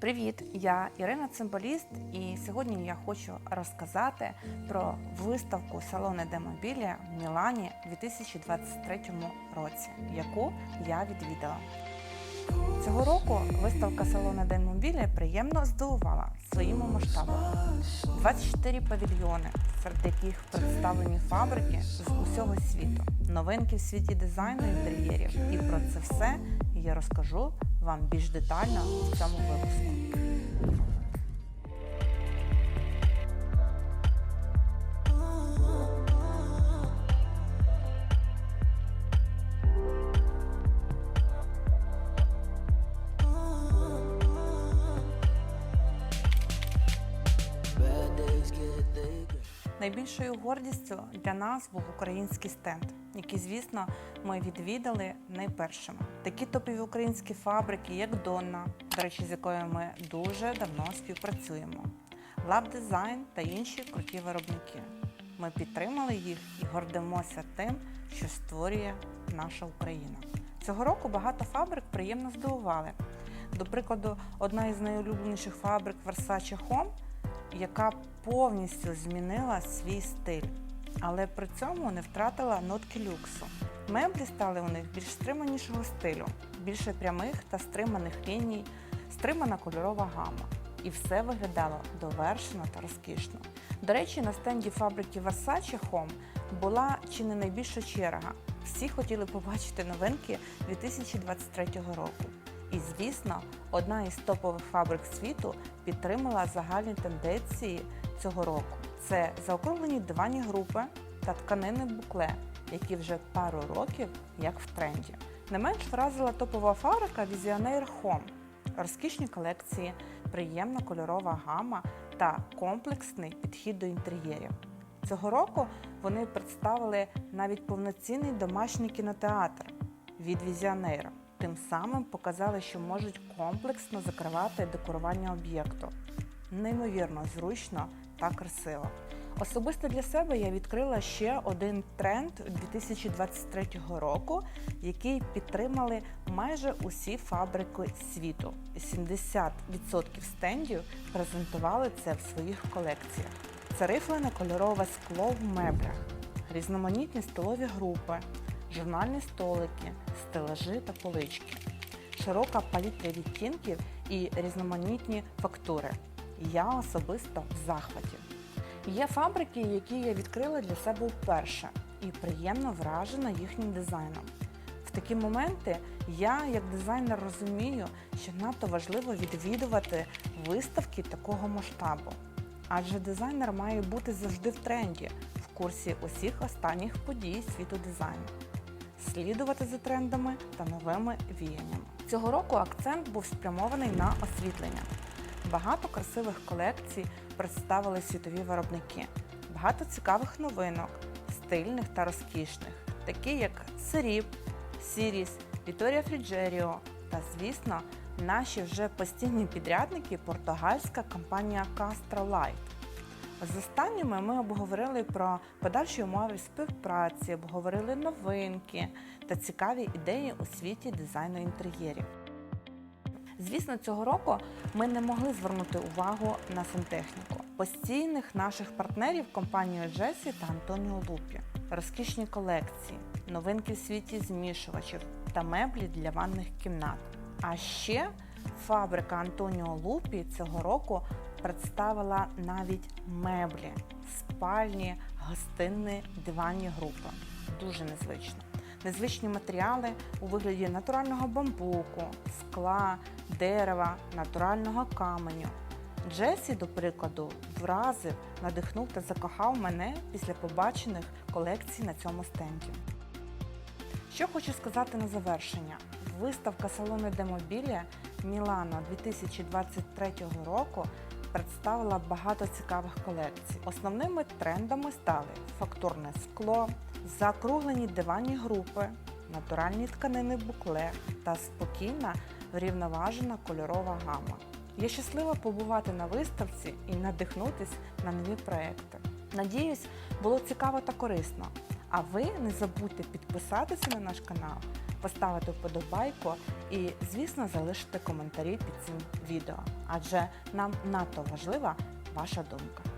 Привіт! Я Ірина Цимбаліст, і сьогодні я хочу розказати про виставку салони Демобілія в Мілані у 2023 році, яку я відвідала. Цього року виставка салону Демобілія приємно здивувала своїми масштабами. 24 павільйони, серед яких представлені фабрики з усього світу, новинки в світі дизайну інтер'єрів. І про це все я розкажу вам більш детально в цьому випуску. Найбільшою гордістю для нас був український стенд, який, звісно, ми відвідали найпершими. Такі топові українські фабрики, як Донна, до речі, з якою ми дуже давно співпрацюємо, Lab Design та інші круті виробники. Ми підтримали їх і гордимося тим, що створює наша Україна. Цього року багато фабрик приємно здивували. До прикладу, одна із найулюбленіших фабрик Versace Home – яка повністю змінила свій стиль, але при цьому не втратила нотки люксу. Меблі стали у них більш стриманішого стилю, більше прямих та стриманих ліній, стримана кольорова гама. І все виглядало довершено та розкішно. До речі, на стенді фабрики Versace Home була чи не найбільша черга. Всі хотіли побачити новинки 2023 року. І, звісно, одна із топових фабрик світу підтримала загальні тенденції цього року. Це заокруглені дивані групи та тканини букле, які вже пару років як в тренді. Не менш вразила топова фабрика Visionaire Home. Розкішні колекції, приємна кольорова гама та комплексний підхід до інтер'єрів. Цього року вони представили навіть повноцінний домашній кінотеатр від Visionaire тим самим показали, що можуть комплексно закривати декорування об'єкту. Неймовірно зручно та красиво. Особисто для себе я відкрила ще один тренд 2023 року, який підтримали майже усі фабрики світу. 70% стендів презентували це в своїх колекціях. Це рифлене кольорове скло в меблях, різноманітні столові групи, журнальні столики, стелажі та полички, широка палітра відтінків і різноманітні фактури. Я особисто в захваті. Є фабрики, які я відкрила для себе вперше, і приємно вражена їхнім дизайном. В такі моменти я, як дизайнер, розумію, що надто важливо відвідувати виставки такого масштабу. Адже дизайнер має бути завжди в тренді, в курсі усіх останніх подій світу дизайну слідувати за трендами та новими віяннями. Цього року акцент був спрямований на освітлення. Багато красивих колекцій представили світові виробники, багато цікавих новинок, стильних та розкішних, такі як Серіп, Сіріс, Віторія Фріджеріо та, звісно, наші вже постійні підрядники португальська компанія Castro Light. З останніми ми обговорили про подальші умови співпраці, обговорили новинки та цікаві ідеї у світі дизайну інтер'єрів. Звісно, цього року ми не могли звернути увагу на сантехніку. Постійних наших партнерів компанію Джесі та Антоніо Лупі, розкішні колекції, новинки в світі змішувачів та меблі для ванних кімнат. А ще фабрика Антоніо Лупі цього року представила навіть меблі, спальні, гостинні диванні групи. Дуже незвично. Незвичні матеріали у вигляді натурального бамбуку, скла, дерева, натурального каменю. Джесі, до прикладу, вразив, надихнув та закохав мене після побачених колекцій на цьому стенді. Що хочу сказати на завершення: виставка салону Демобілія Мілано 2023 року представила багато цікавих колекцій. Основними трендами стали фактурне скло, закруглені диванні групи, натуральні тканини букле та спокійна врівноважена кольорова гама. Я щаслива побувати на виставці і надихнутись на нові проекти. Надіюсь, було цікаво та корисно. А ви не забудьте підписатися на наш канал поставити вподобайку і, звісно, залишити коментарі під цим відео, адже нам надто важлива ваша думка.